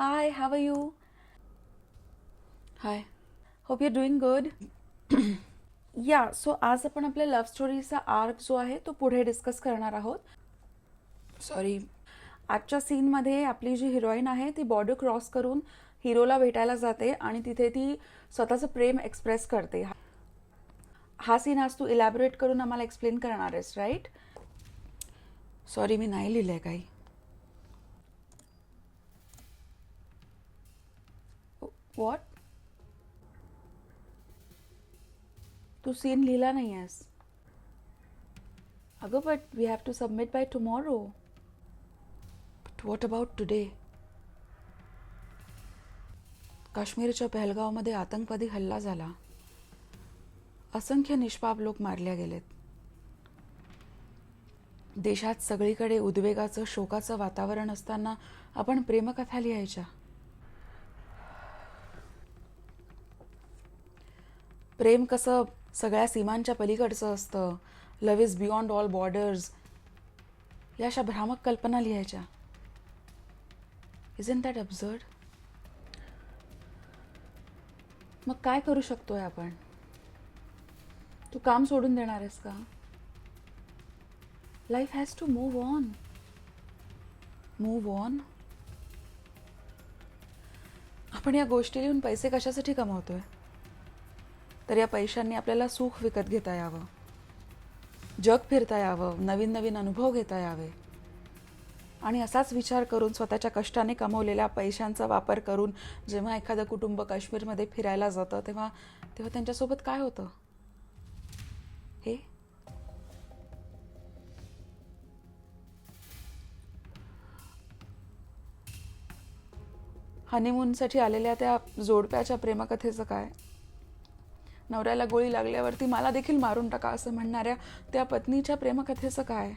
Hi, how are you? Hi. Hope you're doing good. या so आज आपण आपल्या लव्ह स्टोरीचा आर्क जो आहे तो पुढे डिस्कस करणार आहोत सॉरी आजच्या सीनमध्ये आपली जी हिरोईन आहे ती बॉर्डर क्रॉस करून हिरोला भेटायला जाते आणि तिथे ती स्वतःचं प्रेम एक्सप्रेस करते हा सीन आज तू इलॅबोरेट करून आम्हाला एक्सप्लेन करणार आहेस राईट सॉरी मी नाही लिहिलंय काही वॉट तू सीन लिहिला नाही आहेस अगं but we have to submit by tomorrow but what about today काश्मीरच्या पहलगावमध्ये आतंकवादी हल्ला झाला. असंख्य निष्पाप लोक मारले गेलेत. देशात सगळीकडे उद्वेगाचं शोकाचं वातावरण असताना आपण प्रेमकथा लिहायच्या. प्रेम कसं सगळ्या सीमांच्या पलीकडचं असतं. Love is beyond all borders या अशा भ्रामक कल्पना लिहायच्या. इज इन दॅट अब्झर्ड मग काय करू शकतोय आपण? तू काम सोडून देणार आहेस का? Life has to move on move on आपण या गोष्टी लिहून पैसे कशासाठी कमावतोय? तर या पैशांनी आपल्याला सुख विकत घेता यावं. जग फिरता यावं नवीन नवीन अनुभव घेता यावे. आणि असाच विचार करून स्वतःच्या कष्टाने कमवलेल्या पैशांचा वापर करून जेव्हा एखादं कुटुंब काश्मीरमध्ये फिरायला जातं तेव्हा तेव्हा त्यांच्यासोबत काय होतं? हे? हनीमूनसाठी आलेल्या त्या जोडप्याच्या प्रेमकथेचं काय? नवऱ्याला गोळी लागल्यावरती मला देखील मारून टाका असं म्हणणाऱ्या त्या पत्नीच्या प्रेमकथेचं काय?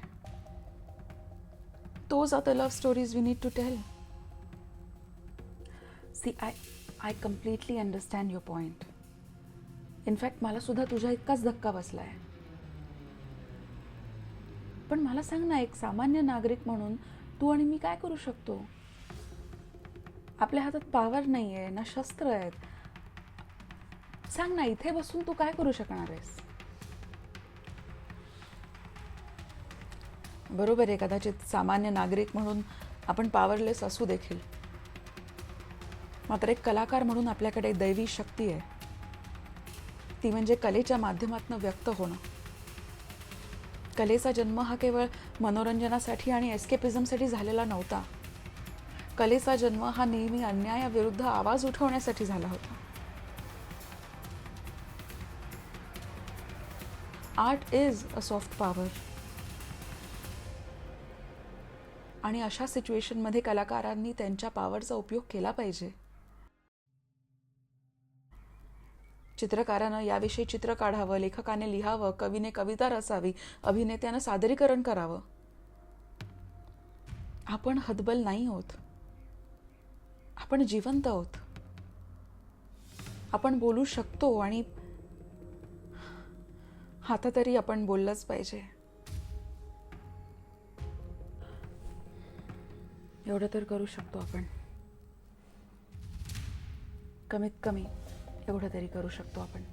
तोच आता love stories we need to tell see I I completely understand your point in fact मला सुद्धा तुझ्या इतकाच धक्का बसलाय. पण मला सांग ना एक सामान्य नागरिक म्हणून तू आणि मी काय करू शकतो? आपल्या हातात पावर नाही आहे ना शस्त्र आहेत सांग ना इथे बसून तू काय करू शकणार आहेस? बरोबर आहे कदाचित सामान्य नागरिक म्हणून आपण पॉवरलेस असू देखील. मात्र एक कलाकार म्हणून आपल्याकडे दैवी शक्ती आहे. ती म्हणजे कलेच्या माध्यमातून व्यक्त होणं. कलेचा जन्म हा केवळ मनोरंजनासाठी आणि एस्केपिझमसाठी झालेला नव्हता. कलेचा जन्म हा नेहमी अन्यायाविरुद्ध आवाज उठवण्यासाठी झाला होता. Art is a soft power. आणि अशा सिच्युएशनमध्ये कलाकारांनी त्यांच्या पॉवरचा उपयोग केला पाहिजे. चित्रकारानं याविषयी चित्र काढावं लेखकाने लिहावं कवीने कविता रचावी अभिनेत्यानं सादरीकरण करावं. आपण हतबल नाही होत. आपण जिवंत आहोत. आपण बोलू शकतो आणि आता तरी आपण बोललंच पाहिजे. एवढं तर करू शकतो आपण. कमीत कमी एवढं तरी करू शकतो आपण.